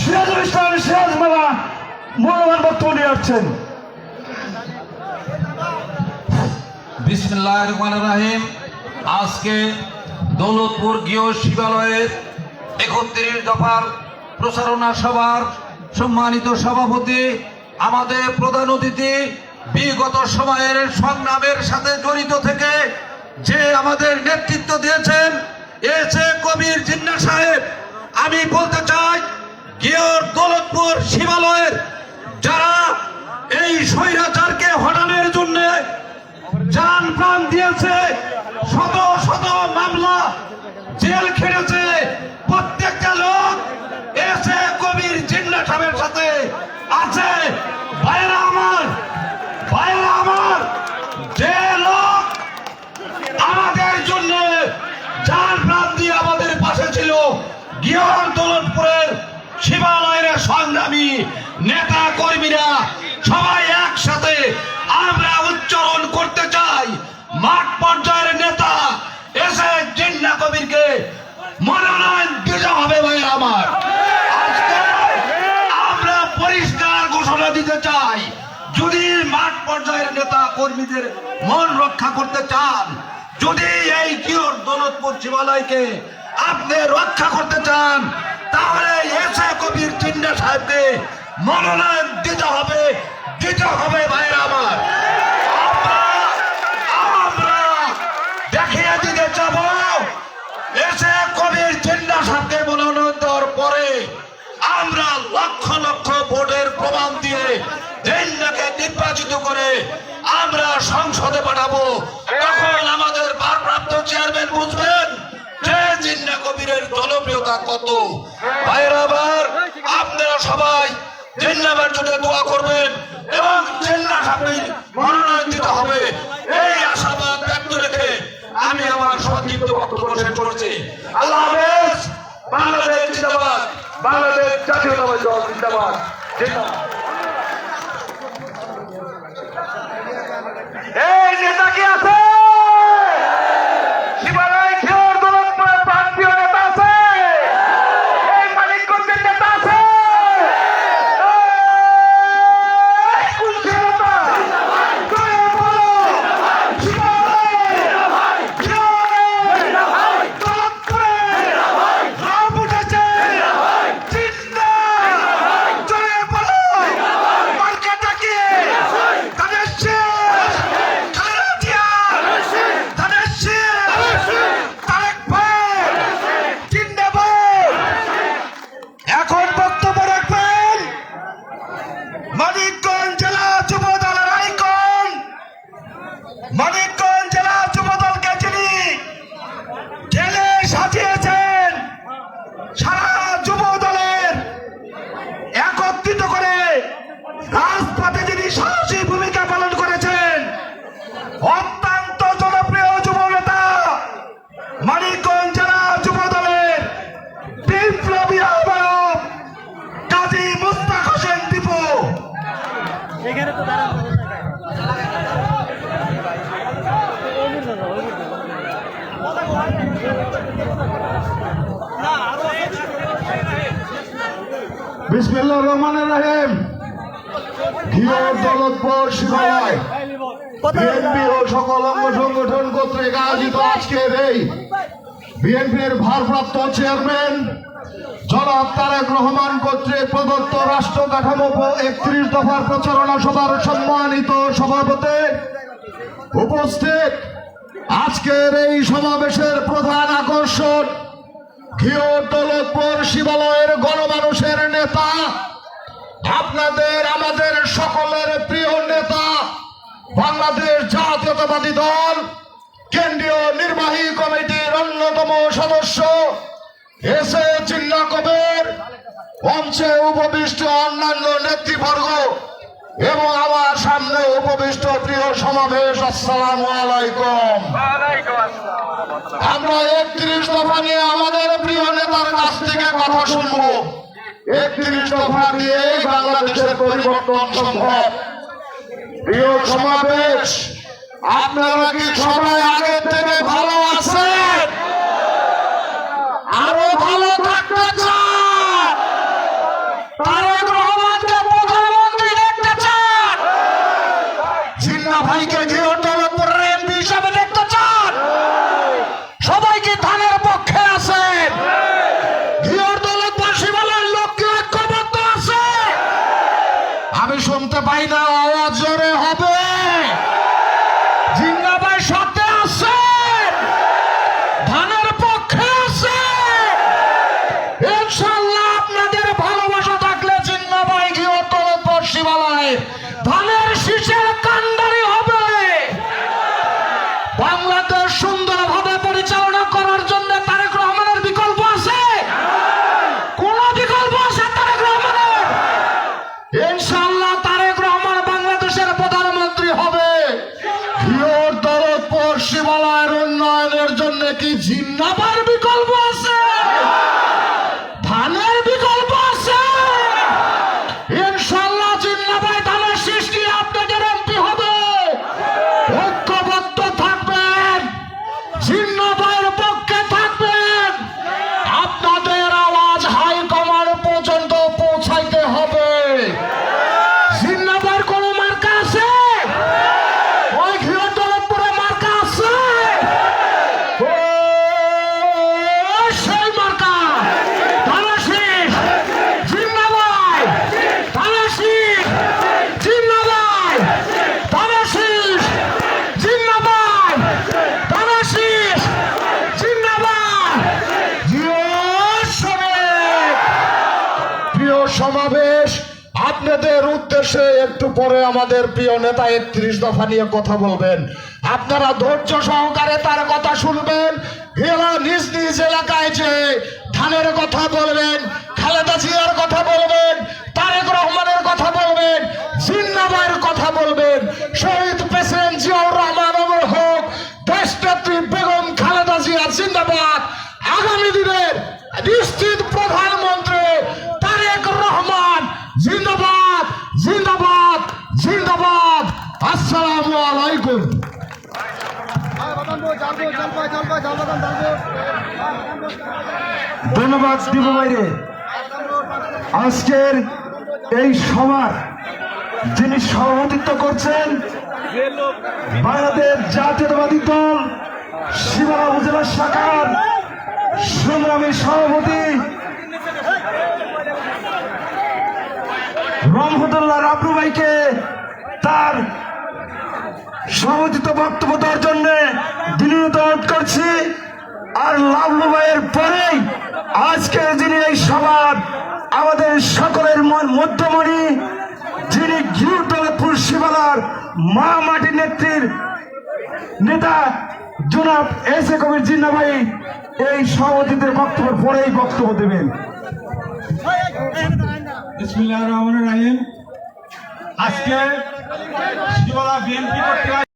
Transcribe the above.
সিরাজুল ইসলাম সিরাজ মালা মূল্যবান বক্তব্য নিয়ে আসছেন। বিসমিল্লাহ রহমান রাহিম। আজকে দৌলতপুর গৃহ শিবালয়ের একত্রিশ দফার প্রচারণা সভার সম্মানিত সভাপতি, আমাদের প্রধান অতিথি, বিগত সময়ের সংগ্রামের সাথে জড়িত থেকে যে আমাদের নেতৃত্ব দিয়েছেন এসে কবির জিন্না সাহেব, আমি বলতে চাই গিয়র দৌলতপুর শিবালয়ের যারা এই স্বৈরাচারকে হটানোর জন্য যান প্রাণ দিয়েছে, শত শত মামলা জেল খেটেছে, প্রত্যেকটা লোক এসে কবির জিন্না সাহেবের সাথে আছে ভাইরা সংগ্রামী নেতা কর্মীরা সবাই একসাথে আমরা উচ্চারণ করতে চাই। মাঠ পর্যায়ের নেতা এসে জিন্না কবিরকে মনোনয়ন দিতে হবে ভাই আমার। আমরা পরিষ্কার ঘোষণা দিতে চাই, যদি মাঠ পর্যায়ের নেতা কর্মীদের মন রক্ষা করতে চান, যদি এই কিয়র দৌলতপুর শিবালয়কে আপনি রক্ষা করতে চান তাহলে এসে কবির চিন্না সাহেবকে মনোনয়ন দিতে হবে দিতে হবে ভাইরা আমার। আমরা লক্ষ লক্ষ ভোটের প্রমাণ দিয়ে নির্বাচিত করে আমরা সংসদে পাঠাবো। আমাদের ভারপ্রাপ্ত চেয়ারম্যান বুঝবেন, যে জিন্না কবিরের জনপ্রিয়তা কত? ভাইয়ের, আবার আপনারা সবাই জেন্নাবার জন্য দোয়া করবেন এবং জেন্না সাহেবের মনোনয়ন দিতে হবে। এই আশাবাদ ব্যক্ত রেখে আমি আমার সংক্ষিপ্ত বক্তব্য শেষ করছি। আল্লাহ হাফেজ। বাংলাদেশ জিন্দাবাদ। বাংলাদেশ জাতীয়তাবাদী জিন্দাবাদ। জিন্দাবাদ এই নেতা কি আছে শিবালয় খেয়ার দৌলতপুরের প্রান্তীয় নেতা আছে এই মানিকগঞ্জের নেতা আছে এই কুলসি নেতা জয় বলো শিবালয় শিবালয় দৌলতপুরে রাম উঠেছে জিন্দা জয় বলো মার্কাটা কি তাদের শেষ খালেদা জিয়া তাদের শেষ তারেক ভাই জিন্দাবাদ এখন বক্তব্য রাখবেন মানিকগঞ্জ জেলা যুব দলের আইকন মানিকগঞ্জ জেলা যুব দলকে যিনি ঢেলে সাজিয়েছেন সারা যুব দলের একত্রিত করে রাজপথে যিনি সাহসী ভূমিকা পালন করেছেন অত্যন্ত জনপ্রিয় যুব নেতা মানিকগঞ্জ জেলা যুব দলের বিপ্লবী আহ্বায়ক কাজী মুস্তাক হোসেন দীপু এখানে তো দাঁড়ানো বিসমিল্লাহ রহমান রাহিম। বিএনপি ও সকল অঙ্গ সংগঠন কর্তৃক আয়োজিত আজকের এই বিএনপির ভারপ্রাপ্ত চেয়ারম্যান জনাব তারেক রহমান কর্তৃক প্রদত্ত রাষ্ট্র কাঠামো একত্রিশ দফার প্রচারণা সভার সম্মানিত সভাপতি উপস্থিত। আজকের এই সমাবেশের প্রধান আকর্ষণ ঘিও শিবালয়ের গণমানুষের নেতা, আপনাদের, আমাদের সকলের প্রিয় নেতা, বাংলাদেশ জাতীয়তাবাদী দল, কেন্দ্রীয় নির্বাহী কমিটির অন্যতম সদস্য, এস এ চিন্না কবির মঞ্চে উপবিষ্ট অন্যান্য নেতৃবর্গ। এবং আমার সামনে উপবিষ্ট প্রিয় সমাবেশ আসসালামু আলাইকুম। আমরা একত্রিশ দফা নিয়ে আমাদের প্রিয় নেতার কাছ থেকে কথা শুনব। একত্রিশ দফা দিয়ে বাংলাদেশের পরিবর্তন সম্ভব। প্রিয় সমাবেশ আপনারা কি সবাই আগের থেকে ভালো আছেন? আরও ভালো থাকতে চান? Shalom. আপনাদের উদ্দেশ্যে একটু পরে আমাদের প্রিয় নেতা একত্রিশ দফা নিয়ে কথা বলবেন। আপনারা ধৈর্য সহকারে তার কথা শুনবেন। এরা নিজ নিজ এলাকায় যে ধানের কথা বলবেন, খালেদা জিয়ার কথা বলবেন, তারেক রহমানের কথা বলবেন জিন্দাবাদ। আসসালামু আলাইকুম। ধন্যবাদ দিব বাইরে। আজকের এই সভার যিনি সভাপতিত্ব করছেন, বাংলাদেশ জাতীয়তাবাদী দল সীমানা উপজেলা শাখার সংগ্রামী সভাপতি রহমতুল্লাহ রাবরু ভাইকে তার সভাপতিত্ব বক্তব্য দেওয়ার জন্য বিনীত করছি। আর লাভলু ভাইয়ের পরেই আজকের যিনি এই সভার আমাদের সকলের মধ্যমণি, যিনি গিরুদলপুর শিবালার মা মাটি নেত্রীর নেতা জনাব এস এ কবির জিন্না ভাই, এই সভাপতিদের বক্তব্য পরেই বক্তব্য দেবেন। আজকে শিবলা বিএনপি কর্তৃক